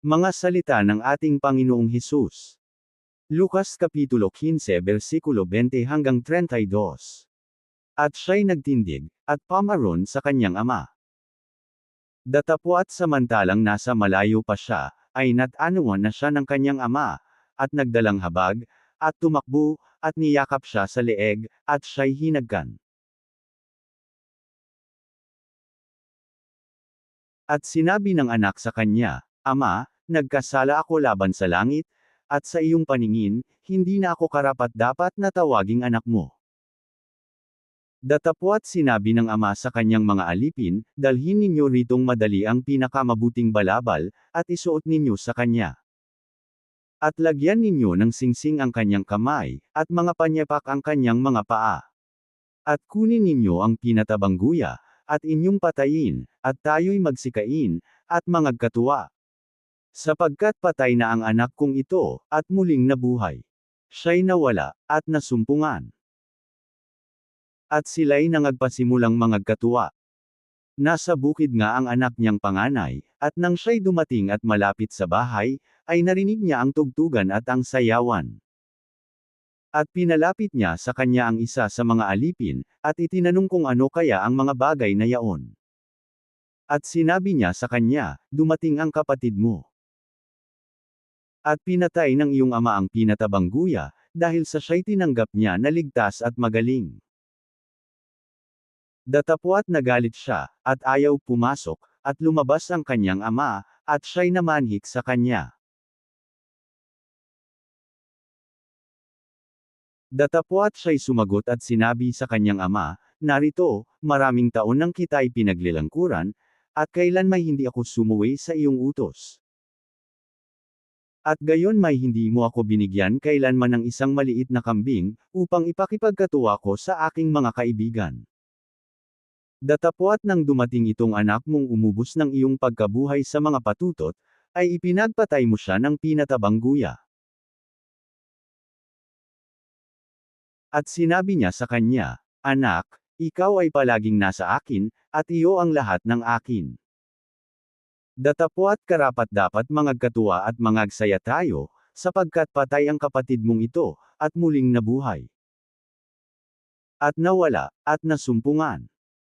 Mga salita ng ating Panginoong Hesus. Lucas Kapitulo 15 versikulo 20 hanggang 32. At siya'y nagtindig, at pamaron sa kanyang ama. Datapwat samantalang nasa malayo pa siya, ay natanuan na siya ng kanyang ama, at nagdalang habag, at tumakbo, at niyakap siya sa leeg, at siya'y hinagkan. At sinabi ng anak sa kanya, Ama, nagkasala ako laban sa langit, at sa iyong paningin, hindi na ako karapat dapat na tawaging anak mo. Datapwat sinabi ng ama sa kanyang mga alipin, dalhin ninyo ritong madali ang pinakamabuting balabal, at isuot ninyo sa kanya. At lagyan ninyo ng singsing ang kanyang kamay, at mga panyapak ang kanyang mga paa. At kunin ninyo ang pinatabang guya, at inyong patayin, at tayo'y magsikain, at mangagkatuwa. Sapagkat patay na ang anak kong ito, at muling nabuhay. Siya'y nawala, at nasumpungan. At sila'y nangagpasimulang mangagkatuwa. Nasa bukid nga ang anak niyang panganay, at nang siya'y dumating at malapit sa bahay, ay narinig niya ang tugtugan at ang sayawan. At pinalapit niya sa kanya ang isa sa mga alipin, at itinanong kung ano kaya ang mga bagay na yaon. At sinabi niya sa kanya, dumating ang kapatid mo. At pinatay ng iyong ama ang pinatabang guya, dahil sa siya'y tinanggap niya na ligtas at magaling. Datapwat nagalit siya, at ayaw pumasok, at lumabas ang kanyang ama, at siya'y namanhik sa kanya. Datapwat siya'y sumagot at sinabi sa kanyang ama, Narito, maraming taon nang kita'y pinaglilangkuran, at kailan may hindi ako sumuwi sa iyong utos. At gayon may hindi mo ako binigyan kailanman ng isang maliit na kambing, upang ipakipagkatuwa ko sa aking mga kaibigan. Datapwat nang dumating itong anak mong umubos ng iyong pagkabuhay sa mga patutot, ay ipinagpatay mo siya ng pinatabang guya. At sinabi niya sa kanya, Anak, ikaw ay palaging nasa akin, at iyo ang lahat ng akin. Datapwat karapat dapat mangagkatuwa at mangagsaya tayo, sapagkat patay ang kapatid mong ito, at muling nabuhay. At nawala, at nasumpungan.